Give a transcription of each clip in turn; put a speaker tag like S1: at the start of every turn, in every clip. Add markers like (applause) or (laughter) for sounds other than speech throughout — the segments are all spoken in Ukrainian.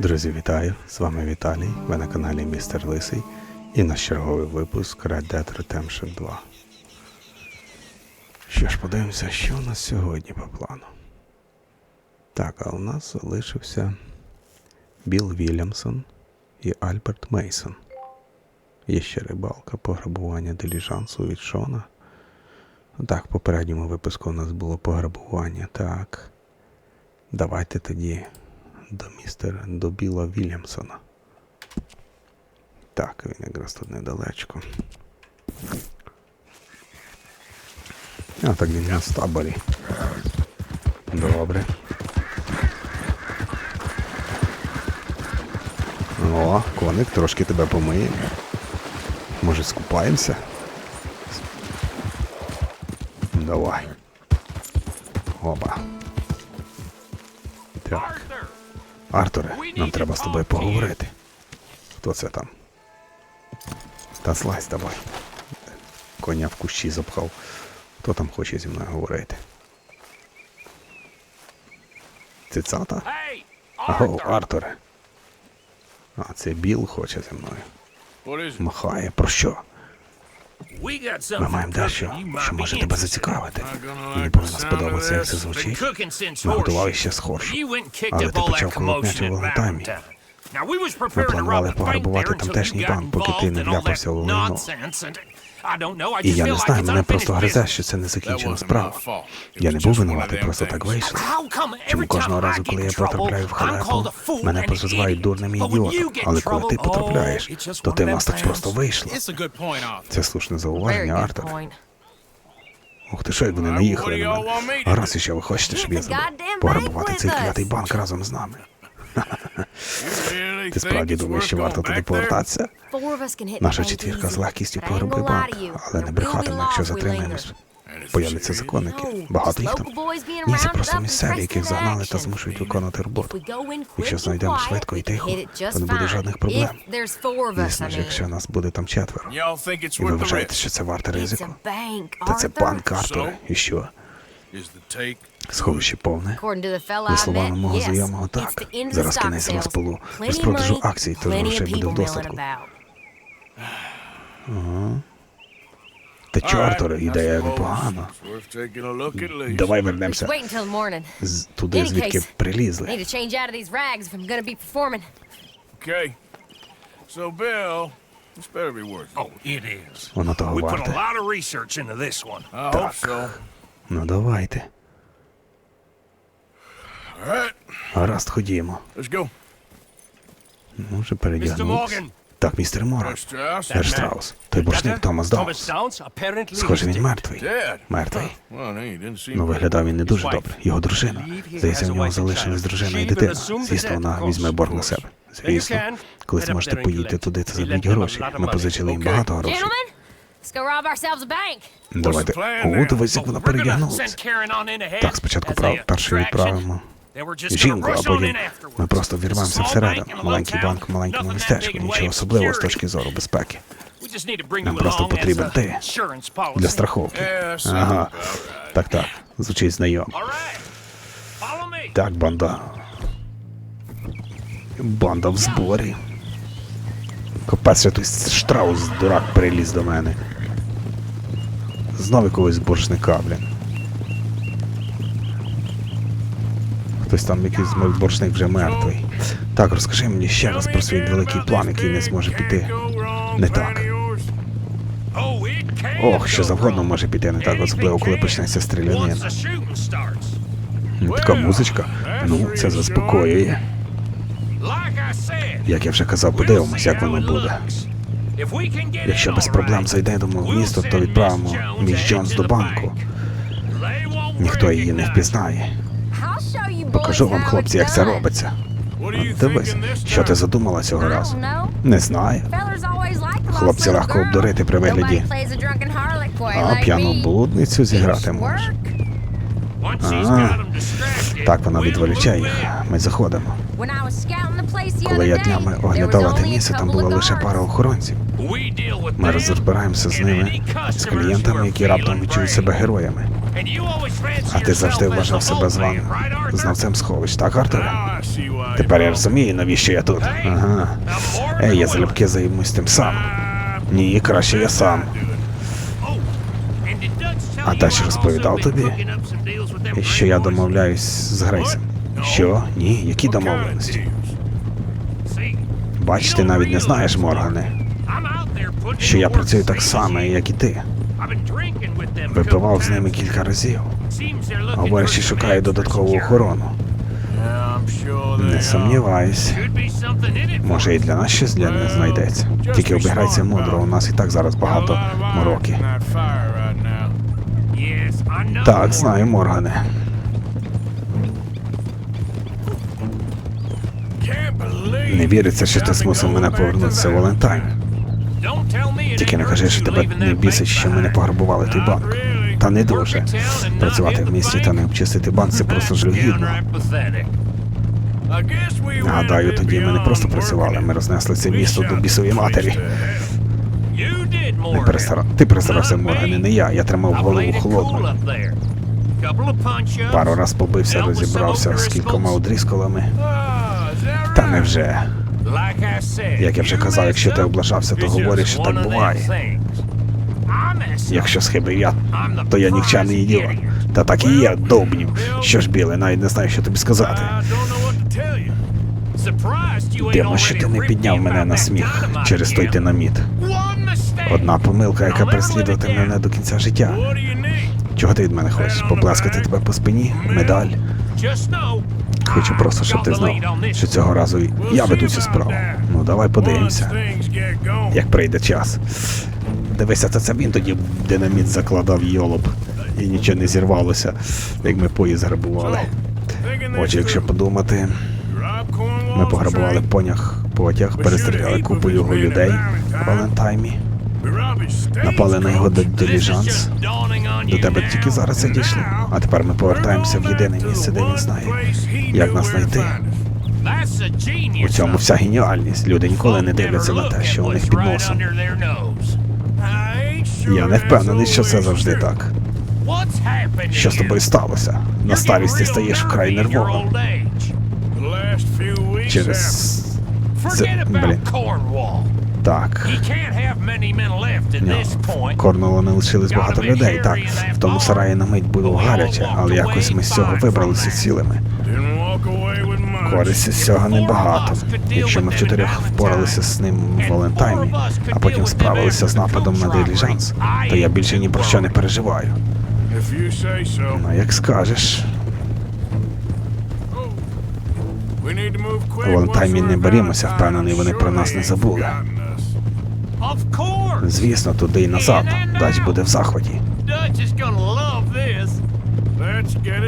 S1: Друзі, вітаю! З вами Віталій. Ви на каналі Містер Лисий і наш черговий випуск Red Dead Redemption 2. Що ж, подивимося, що у нас сьогодні по плану. Так, а у нас залишився Білл Вільямсон і Альберт Мейсон. Є ще рибалка, пограбування диліжансу від Шона. Так, в попередньому випуску у нас було пограбування. Так. Давайте тоді до містера до Біла Вільямсона. Так, він якраз тут недалечко. А, так він на стаборі. Добре. О, коник, трошки тебе помиє. Може, скупаємося? Давай. Оба. Так. Артуре, нам треба з тобою поговорити. Хто це там? Та злазь давай. Коня в кущі запхав. Хто там хоче зі мною говорити? Цицата? Аго,
S2: Arthur!
S1: Артуре. А, це Біл хоче зі мною. Махає. Про що? Ми маємо дещо, що може тебе зацікавити. Мені повинно сподобатися, як це звучить. Ми готували ще
S2: kicked
S1: Але ти почав колотнячу
S2: commotion
S1: в
S2: in
S1: Лантаймі.
S2: Roundtown. Now we was
S1: Ми планували пограбувати тамтешній банк, поки ти не вляпався у лайно.
S2: Nonsense and I don't know, I
S1: І я не знаю, мене просто гризе, що це не закінчена справа. Я не був винуватий, просто так вийшло. Чому кожного разу, коли я потрапляю в
S2: trouble,
S1: халепу,
S2: called a fool
S1: мене прозивають дурним ідіотом. Але коли ти потрапляєш,
S2: oh,
S1: то ти в нас так просто вийшло.
S3: It's a good point, Arthur.
S1: Це слушне зауваження, Артур. Ух ти що, як вони наїхали на мене. раз іще ви хочете, щоб я забув пограбувати цей клятий банк разом з нами. Ти справді думаєш, що варто туди повертатися? Наша четвірка з легкістю пограбує банк, але не брехатиме, якщо затримаємось. Появляться законники. Багато їх там. Ні, це просто місцеві, яких загнали та змушують виконувати
S4: If
S1: роботу. Якщо знайдемо швидко і тихо, то не буде жодних проблем. Звісно ж, якщо нас буде там четверо. І ви вважаєте, що це варте ризику? Та це банк, Артур. І що? Сховище повне. За словами мого знайомого, так. Зараз кінець.
S4: Plenty
S1: Розпродажу акцій, тож грошей буде в достатку. Та чо,
S3: All right,
S1: Артур,
S3: I
S1: ідея непогана. Давай вернемося з- туди, звідки прилізли.
S3: Okay. So, Bill, this better be worth it.
S2: Oh, it is.
S1: Воно того
S2: We put a
S1: варте.
S2: lot of research into this one.
S3: I hope so.
S1: Ну давайте. Гаразд, ходімо. Може передягнутися. Так, містер Морган.
S3: Mr. Strauss?
S1: Страус. Той боршник Томас Даунс. Схоже, він мертвий. Мертвий. Ну, виглядав він не дуже добре. Його дружина. Здається, в нього
S2: child.
S1: дружина і дитина. Звісно, вона візьме борг на себе. Звісно. Коли зможете
S2: collect.
S1: туди та
S2: a
S1: гроші. Ми позичили їм багато грошей. Давайте. О, дивись, як вона передягнулася. Так, спочатку
S2: a
S1: відправимо Жінку, а
S2: rush on
S1: потім
S2: in
S1: ми просто вірвемося всередину. Маленький банк в маленькому містечку. Нічого особливого з точки зору безпеки. Нам просто потрібен ти. Для страховки. Ага. Так, так. Звучить знайомо. Так, банда. Банда в зборі. Капець, ще той штраус, дурак, приліз до мене. Знову якогось боржника, блін. Хтось там якийсь мой боржник вже мертвий. Так, розкажи мені ще раз про свій великий план, який не зможе піти. Не так. Ох, що завгодно може піти не так, особливо коли почнеться стрілянина. Така музичка. Ну, це заспокоює. Як я вже казав, подивимось, як воно буде. Якщо без проблем
S2: right,
S1: зайдемо в місто, то відправимо міс Джонс до банку. Ніхто її не впізнає. Покажу вам, хлопці, як це робиться. Дивись, що ти задумала цього разу? Не знаю. Хлопці легко обдурити при вигляді. А п'яну блудницю зіграти може.
S4: work.
S2: Once he's
S1: А,
S2: got 'em distracted,
S1: Так вона
S2: move
S1: їх. Ми заходимо. Коли я днями оглядала те місце, там
S4: of
S1: лише пара охоронців. Ми розбираємося з ними, з клієнтами, які раптом відчують себе героями. А ти завжди вважав себе званим знавцем сховищ, так,
S3: why
S1: Тепер я розумію, навіщо я тут. Ага. Ей, я залюбки займусь тим сам. Ні, краще я сам.
S2: Oh,
S1: А Дач розповідав тобі, що я домовляюсь з Грейсом. Що? Ні, які домовленості? Бач, ти навіть не знаєш, Моргане, що я працюю так само, як і ти. Випивав з ними кілька разів. Що
S2: some
S1: шукає додаткову охорону. Не сумніваюсь. Може і для нас щось для них знайдеться. Тільки обіграйся мудро, у нас і так зараз багато мороки. Так, знаю, Моргане. Не віриться, що ти змусив мене повернутися в. Валентайн. Тільки не кажи, що тебе не бісить, що мене
S2: behind.
S1: пограбували той банк. Та не дуже. Працювати в місті та не обчистити банк це просто жалюгідно.
S2: Downright pathetic.
S3: I guess we went
S1: Гадаю, тоді ми не просто працювали, ми рознесли це місто до бісової матері. Не перестара... Ти перестарався, Моргане, не я. Я тримав голову холодною. Пару раз побився, розібрався з кількома одрізколами. Та невже. Як я вже казав, якщо ти облажався, то говориш, що так буває. Якщо схибив я, то я нікчемний ідіот. Та так і є, довбнів. Що ж, біле, навіть не знаю, що тобі сказати. Дивно, що ти не підняв мене на сміх через той динаміт. Одна помилка, яка переслідуватиме мене до кінця життя. Чого ти від мене хочеш? Поплескати тебе по спині? Медаль? Хочу просто, щоб ти знав, що цього разу я веду цю справу. Ну давай подивимося, як прийде час. Дивися, це це він тоді динаміт закладав йолоб. І нічого не зірвалося, як ми поїзд грабували. Отже, якщо подумати, ми пограбували понях, потяг, перестріляли купу його людей в Валентаймі, напали на його диліжанс. До тебе тільки зараз це дійшло. А тепер ми повертаємося в єдине місце, де він знає, як нас знайти. У цьому вся геніальність. Люди ніколи не дивляться на те, що у них під носом. Я не впевнений, що це завжди так. Що з тобою сталося? На старість ти стаєш вкрай нервовим. Через це, блін, так. Корнело не лишилось багато людей. Так, в тому сараї на мить було гаряче, але якось ми з цього вибралися цілими. Користі з цього небагато. Якщо ми вчотирьох впоралися з ним в Валентаймі, а потім справилися з нападом на диліжанс, то я більше ні про що не переживаю. Ну, як скажеш.
S3: У
S1: Валентаймі не берімося, впевнений, вони про нас не забули. Звісно, туди і назад. Дач буде в захваті.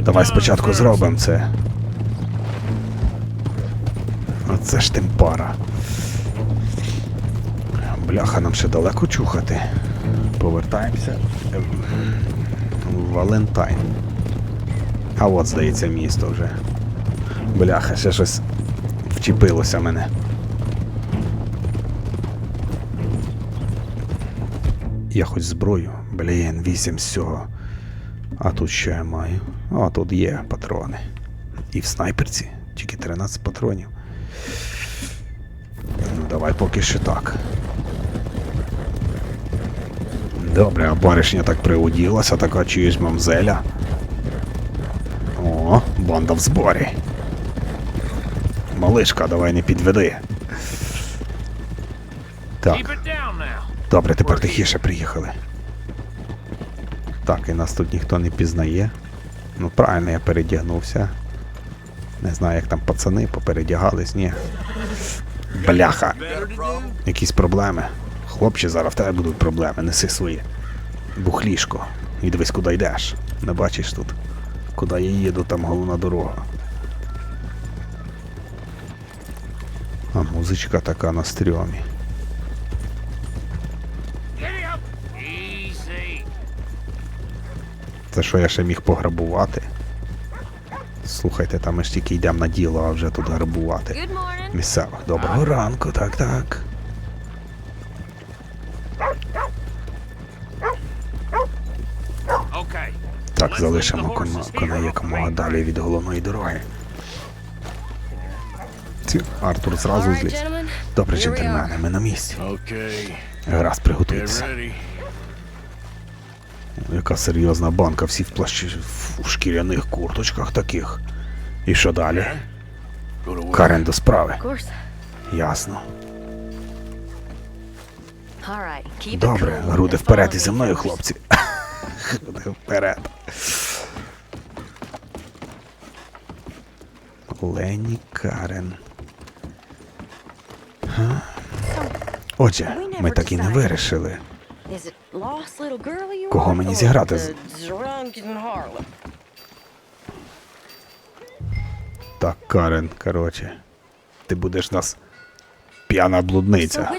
S1: Давай спочатку зробимо це. Оце ж тим пара. Бляха, нам ще далеко чухати. Повертаємося в Валентайн. А от, здається, місто вже. Бляха, ще щось вчепилося мене. Я хоч зброю, блін, вісім з. А тут що я маю? А тут є патрони. І в снайперці тільки 13 патронів. Ну, давай поки що так. Добре, а баришня так приуділася, така чуєш мамзеля. О, банда в зборі. Малишка, давай не підведи. Так, добре, тепер тихіше приїхали. Так, і нас тут ніхто не пізнає. Ну, правильно, я передягнувся. Не знаю, як там пацани попередягались, ні. Бляха. Якісь проблеми. Хлопче, зараз в тебе будуть проблеми, неси свої. Бухлішко. І дивись, куди йдеш. Не бачиш тут. Куди я їду, там головна дорога. А музичка така на стрьомі. Це що я ще міг пограбувати? Слухайте, там ми ж тільки йдемо на діло, а вже тут грабувати. Місцевих. Доброго ранку, так, так. Так, залишимо кон... коней якомога далі від головної дороги. Ці, Артур зразу зліз. Добре, джентльмени, ми на місці. Гаразд, приготуйтеся. Яка серйозна банка, всі в плащі в шкіряних курточках таких. І що далі? Карен до справи. Ясно. Добре, груди вперед і зі мною, хлопці. (laughs) Груди вперед. Лені Карен. Отже, ми так і не вирішили.
S5: Is it lost little girl you
S1: Кого мені зіграти?
S5: Harlem?
S1: Так, Карен, короче. Ти будеш нас п'яна блудниця.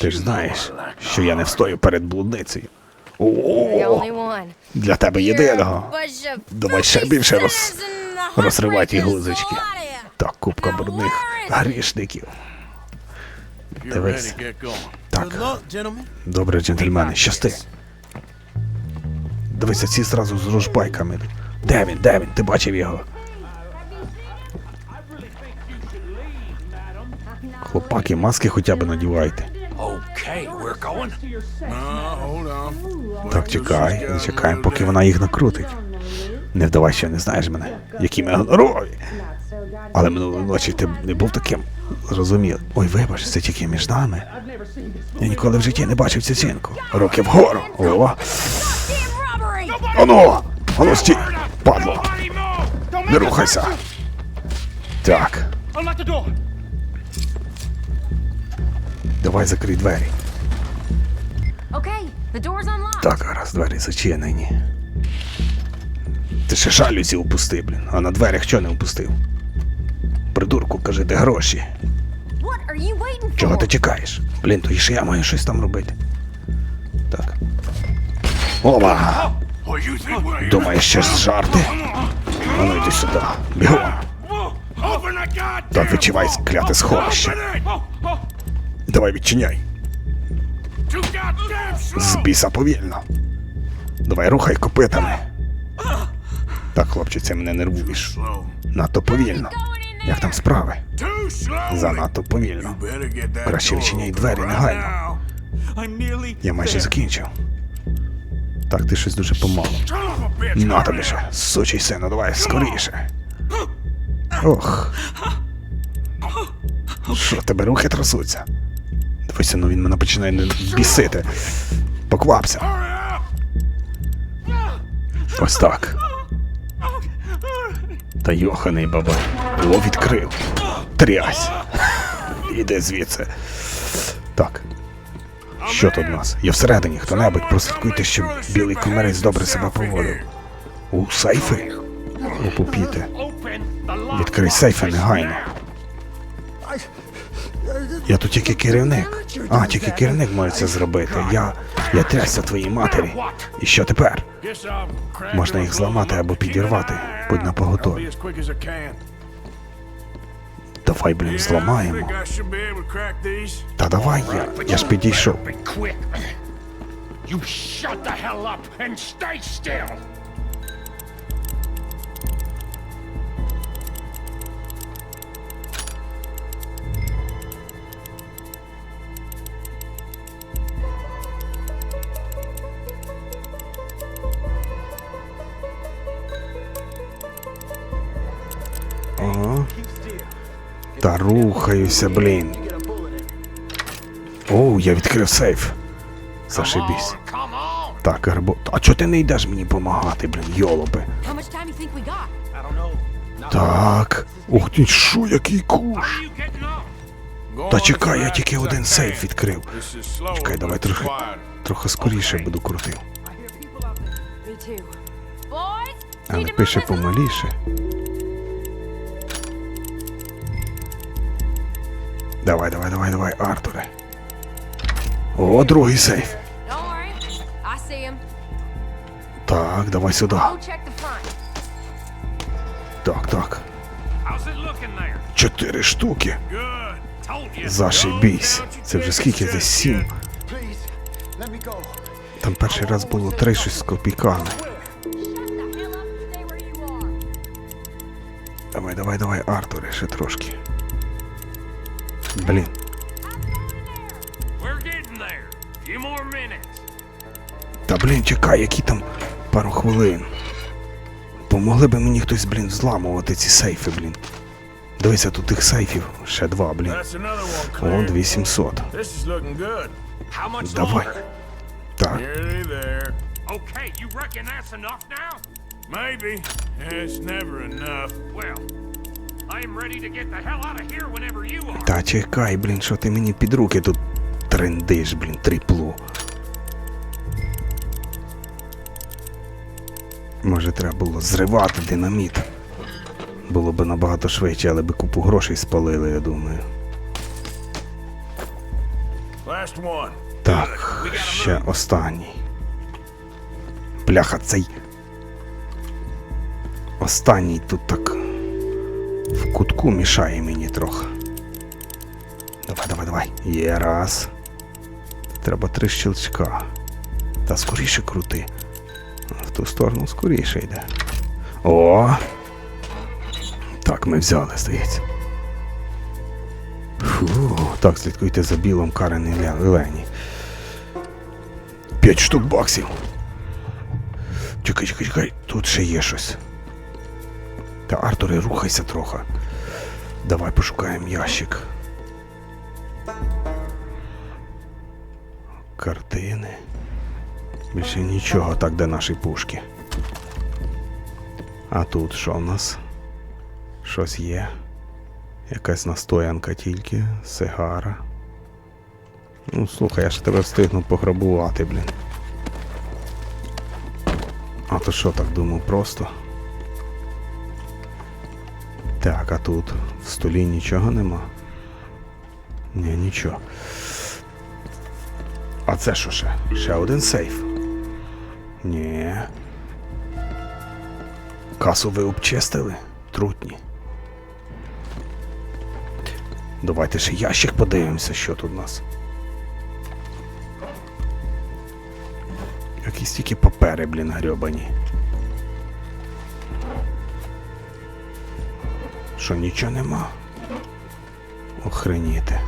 S1: Ти ж знаєш, що я не встою перед блудницею. О, для тебе єдиного. Давай ще більше роз-
S4: of ya.
S1: Так, купка брудних грішників. Дивись. Так, добре, джентльмени, щасти. Дивися, ці зразу з ружбайками. Де він, де він? Ти бачив його? Хлопаки, маски хоча б надівайте. Так, чекай, чекаємо, поки вона їх накрутить. Не вдавай, що не знаєш мене, які ми гонорові. Але минулої ночі ти не був таким зрозумілим. Ой, вибач, це тільки між нами. Я ніколи в житті не бачив цю цінку. Руки вгору. О, ану, ану стій, падло, не рухайся. Так, давай закрий двері. Так, гаразд, двері зачинені. Ти ще шалюзі упустив, блін, а на дверях що не упустив? Придурку, кажи, де гроші? Чого ти чекаєш? Блін, то ще я маю щось там робити. Так.
S3: We're
S1: Думаєш, що з жарти? А ну йди сюди. Бігом. Так, відчувай скляте сховище. Давай відчиняй.
S3: Too goddamn
S1: З біса повільно. Давай рухай копитами. Так, хлопче, це мене нервуєш. Надто повільно. Як там справи? Занадто повільно. Краще відчиняй двері негайно. Я майже закінчив. Так, ти щось дуже помало. На тобі ще, сучий сину, давай скоріше. Ох. Що, тебе рухи трясуться? Дивися, ну він мене починає бісити. Поквапся. Ось так. Та йоханий бабай. О, відкрив. Трясь. Іди звідси. Так. Що тут у нас? Є всередині хто-небудь, прослідкуйте, щоб білий комерець добре себе поводив. У сейфи?
S2: Опупіте.
S1: Відкрий сейфи негайно. Я тут тільки керівник. А, тільки керівник може це зробити. Я. Я трясся твоїй матері. І що тепер? Можна їх зламати або підірвати. Будь на поготові. Давай, блін, зламаємо. Та давай я. Я ж підійшов.
S2: You shut the hell up and stay still.
S1: Та рухаюся, блін. Оу, я відкрив сейф. Зашибісь. Так, Гарбо. А чого ти не йдеш мені допомагати, блін, йолопи? Так. Ух ти, що, який куш? Та чекай, я тільки один сейф відкрив. Чекай, давай трохи, трохи скоріше буду крутив. Але пише помаліше. Давай, давай, давай, давай, Артуре. О, другий сейф. Так, давай сюди. Так, так. Чотири штуки. Зашибісь. Це вже скільки? Це сім. Там перший раз було три щось з копійками. Давай, давай, давай, Артуре, ще трошки.
S2: Minutes.
S1: та блін, чекай, які там пару хвилин. Помогли би мені хтось, блін, взламувати ці сейфи, блін. Дивися, тут тих сейфів ще два, блін. Вон
S3: clear.
S1: 2700.
S3: This is looking good.
S2: How much
S1: Давай. Так.
S2: Okay, you reckon that's enough now?
S3: Maybe. It's never enough.
S2: Well,
S1: та чекай, блін, що ти мені під руки тут трендиш, блін, тріплу. Може, треба було зривати динаміт. Було б набагато швидше, але би купу грошей спалили, я думаю. Так, ще останній. Бляха, цей. Останній тут так кутку мішає мені трохи. Давай, давай, давай. Є раз. Треба три щелчка. Та скоріше крути. В ту сторону скоріше йде. О! Так, ми взяли, здається. Фу, так, слідкуйте за білом Карен Лені. П'ять штук баксів. Чекай, чекай, чекай, тут ще є щось. Та Артуре, рухайся трохи. Давай пошукаємо ящик. Картини. Більше нічого, так де наші пушки. А тут що в нас? Щось є. Якась настоянка тільки, сигара. Ну, слухай, я ж тебе встигну пограбувати, блін. А то що так думав просто? Так, а тут в столі нічого нема? Ні, нічого. А це що ще? Ще один сейф? Ні. Касу ви обчистили? Трутні. Давайте ще ящик подивимося, що тут у нас. Якісь тільки папери, блін, грьобані. Що нічого нема? Охреніти.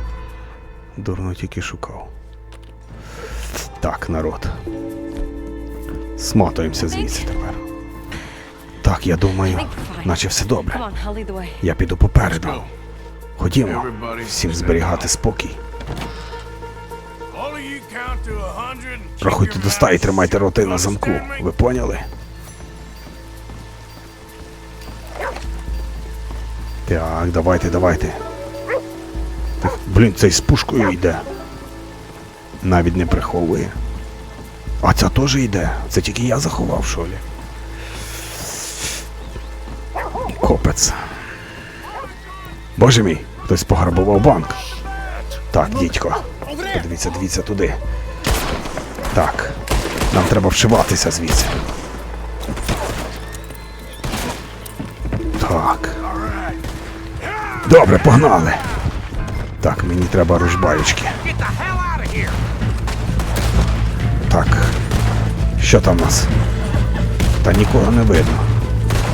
S1: Дурно тільки шукав. Так, народ. Смотуємося звідси тепер. Так, я думаю, наче все добре. Я піду попереду. Ходімо, всім зберігати спокій. Рахуйте до ста і тримайте роти на замку. Ви поняли? Так, давайте, давайте. Так, блін, цей з пушкою йде. Навіть не приховує. А ця теж йде. Це тільки я заховав, що лі. Копець. Боже мій, хтось пограбував банк. Так, дідько. Подивіться, дивіться туди. Так. Нам треба вшиватися звідси. Так. Добре, погнали. Так, мені треба
S2: here!
S1: Так. Що там у нас? Та нікого не видно.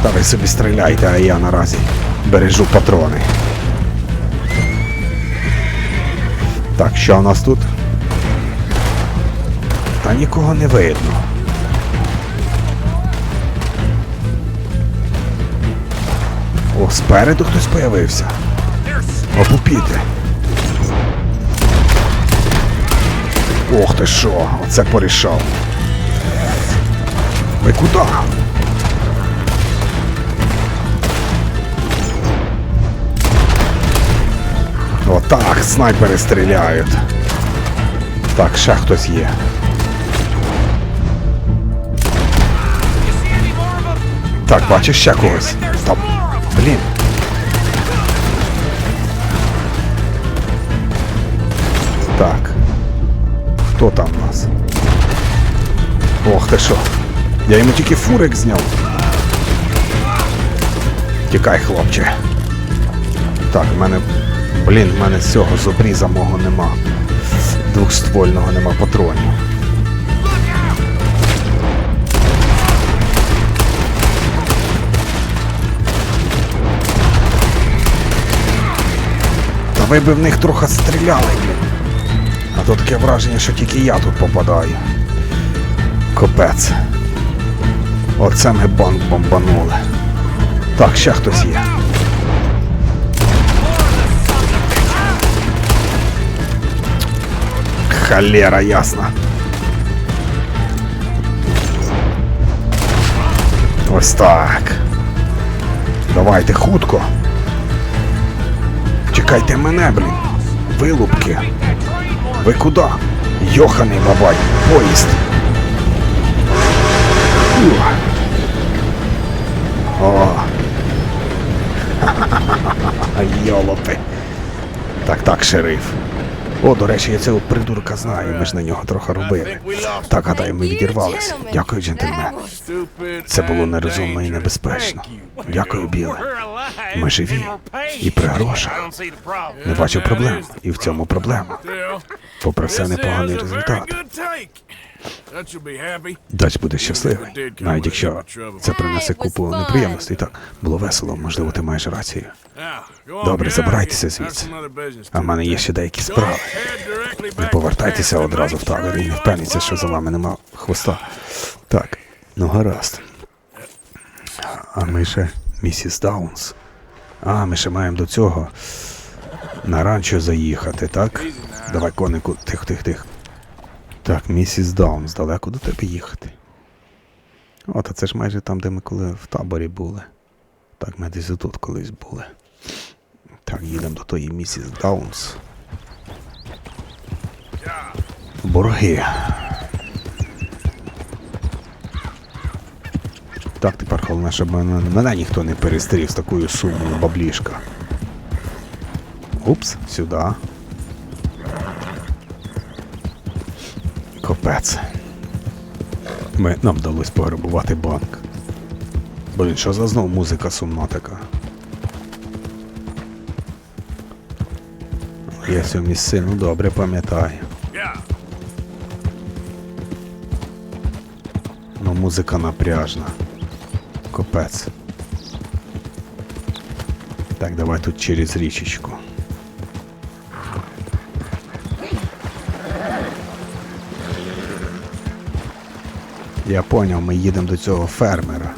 S1: Та ви собі стріляйте, а я наразі бережу патрони. Так, що у нас тут? Та нікого не видно. О, спереду хтось появився.
S2: There's
S1: Опупіти. Ох ти що, оце порішав. Ви куди? Отак, снайпери стріляють. Так, ще хтось є. Так, бачиш ще когось. Так. Хто там у нас? Ох ти що. Я йому тільки фурик зняв. Тікай, хлопче. Так, в мене... Блін, в мене цього зобріза мого нема. Двохствольного нема патронів. Та ви би в них трохи стріляли, блін. А то таке враження, що тільки я тут попадаю. Капець. Оце ми банк бомбанули. Так, ще хтось є. Холера, ясно. Ось так. Давайте хутко. Чекайте мене, блін. Вилупки. Ви куди? Йоханий бабай, поїзд. О. (laughs) Йолопи. Так, так, шериф. О, до речі, я цього придурка знаю, ми ж на нього трохи робили. Так, гадаю, ми відірвалися. Дякую, джентльмен. Це було нерозумно і небезпечно. Дякую, Біле. Ми живі. І при грошах. Не бачу проблем. І в цьому проблема. Попри все непоганий результат. Дач буде щасливий, навіть якщо це принесе купу неприємностей. Так, було весело, можливо, ти маєш рацію. Добре, забирайтеся звідси. А в мене є ще деякі справи. Не повертайтеся одразу в табір і не впевніться, що за вами нема хвоста. Так, ну гаразд. А ми ще місіс Даунс. А, ми ще маємо до цього на ранчо заїхати, так? Давай, конику, тих, тих, тих. Так, місіс Даунс, далеко до тебе їхати. От, а це ж майже там, де ми коли в таборі були. Так, ми десь тут колись були. Так, їдемо до тої місіс Даунс. Борги. Так, тепер головне, щоб мене, мене ніхто не перестрів з такою сумою баблішка. Упс, сюди. Копець. Ми, нам вдалося пограбувати банк. Блін, що за знов музика сумна така? Я цю місцину добре пам'ятаю. Ну, музика напряжна. Копець. Так, давай тут через річечку. Я поняв, ми їдемо до цього фермера.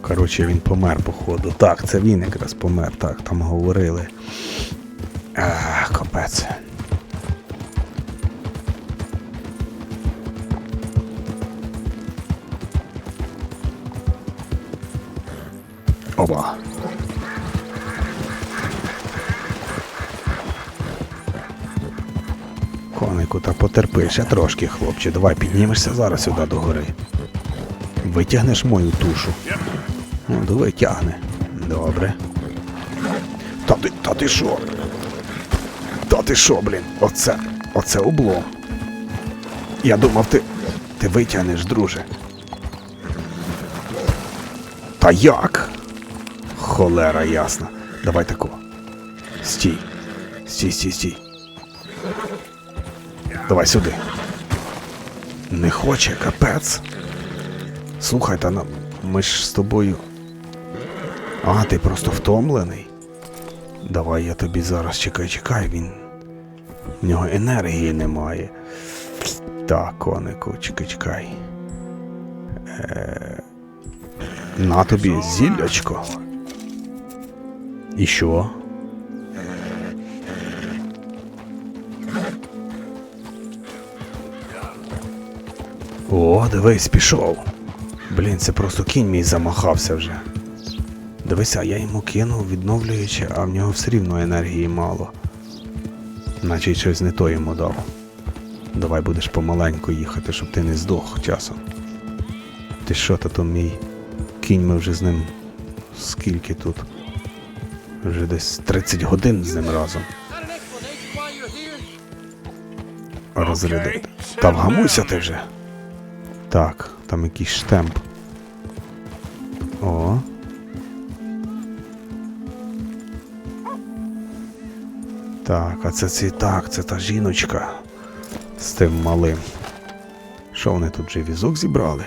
S1: Коротше, він помер, походу. Так, це він якраз помер, так, там говорили. Ах, капець. Потерпи ще трошки, хлопче. Давай піднімешся зараз сюди до гори. Витягнеш мою тушу. Ну, давай тягне. Добре. Та ти, та ти що? Та ти що, блін? Оце, оце облом. Я думав, ти. Ти витягнеш, друже. Та як? Холера ясна. Давай тако. Стій. Стій, стій, стій. Давай сюди. Не хоче, капець. Слухай, та нам. Ми ж з тобою. А, ти просто втомлений. Давай я тобі зараз чекай, чекай, він. В нього енергії немає. Так, конику, чекай, чекай. Е... На тобі зіллячко. І що? О, дивись, пішов. Блін, це просто кінь мій замахався вже. Дивися, я йому кинув, відновлюючи, а в нього все рівно енергії мало. Наче щось не то йому дав. Давай будеш помаленьку їхати, щоб ти не здох часом. Ти що, то мій кінь ми вже з ним скільки тут? Вже десь 30 годин з ним разом. Розрядити. Та вгамуйся ти вже. Так, там якийсь штемп. О. Так, а це ці так, це та жіночка з тим малим. Що вони тут вже візок зібрали?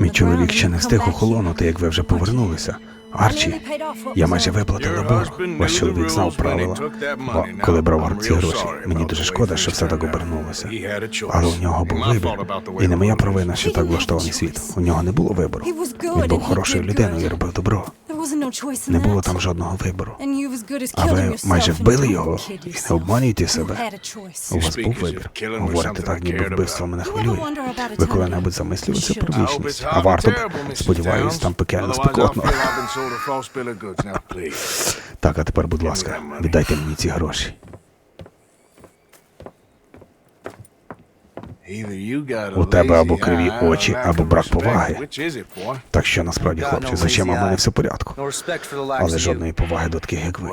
S1: Мій чоловік ще не встиг охолонути, як ви вже повернулися. Арчі, я майже виплатила борг. Ваш чоловік знав правила. Бо коли брав ці гроші, мені дуже шкода, що все так обернулося. Але у нього був вибір. І не моя провина, що так влаштований світ. У нього не було вибору. Він був хорошою людиною і робив добро. Не було там жодного вибору. А ви майже вбили його. І не обманюйте себе.
S6: had a choice.
S1: У вас був вибір. Говорите так, ніби вбивство мене хвилює. Ви коли-небудь замислювалися про вічність? А варто б. Сподіваюсь, там пекельно спекотно. Так, а тепер, будь ласка, віддайте мені ці гроші.
S3: У тебе або криві очі, або брак поваги.
S1: Так що насправді, хлопче, з очима в мене все в порядку. Але жодної поваги до таких, як ви.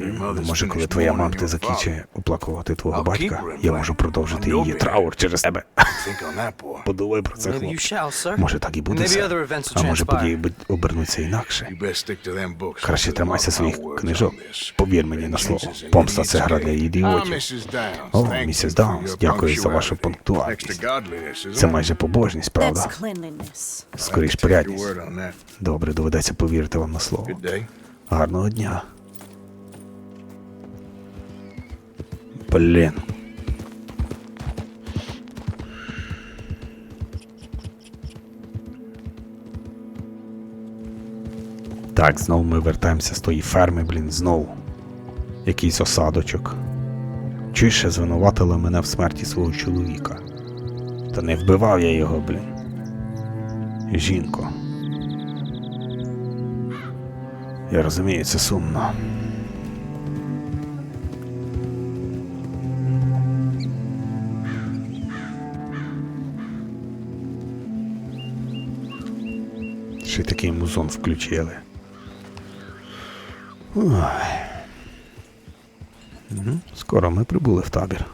S1: Ну, Може, коли твоя мамка закінчить оплакувати твого батька, я можу продовжити її траур через тебе. (laughs) Подумай про це, хлопче. Може, так і буде.
S7: Will
S1: А може, події обернуться інакше. Краще тримайся своїх книжок. Повір мені на слово. Помста це гра для ідіотів. О, місіс Даунс, дякую за вашу пунктуальність. Це майже побожність, правда? Скоріш порядність. Добре, доведеться повірити вам на слово. Гарного дня. Блін. Так, знову ми вертаємося з тої ферми, блін, знову. Якийсь осадочок. Чуєш, ще звинуватили мене в смерті свого чоловіка. Та не вбивав я його, блін. Жінко. Я розумію, це сумно. Ще такий музон включили. Ой. Скоро ми прибули в табір.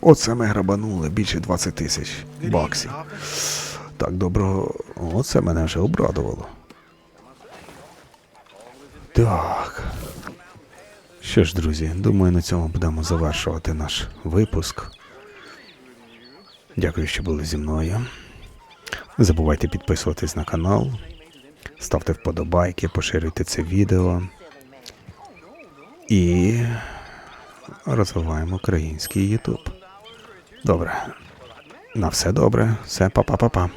S1: Оце ми грабанули більше 20 тисяч баксів. Так добро. Оце мене вже обрадувало. Так. Що ж, друзі, думаю, на цьому будемо завершувати наш випуск. Дякую, що були зі мною. Не забувайте підписуватись на канал, ставте вподобайки, поширюйте це відео. І розвиваємо український Ютуб. Добре. На все добре. Все, па-па-па-па.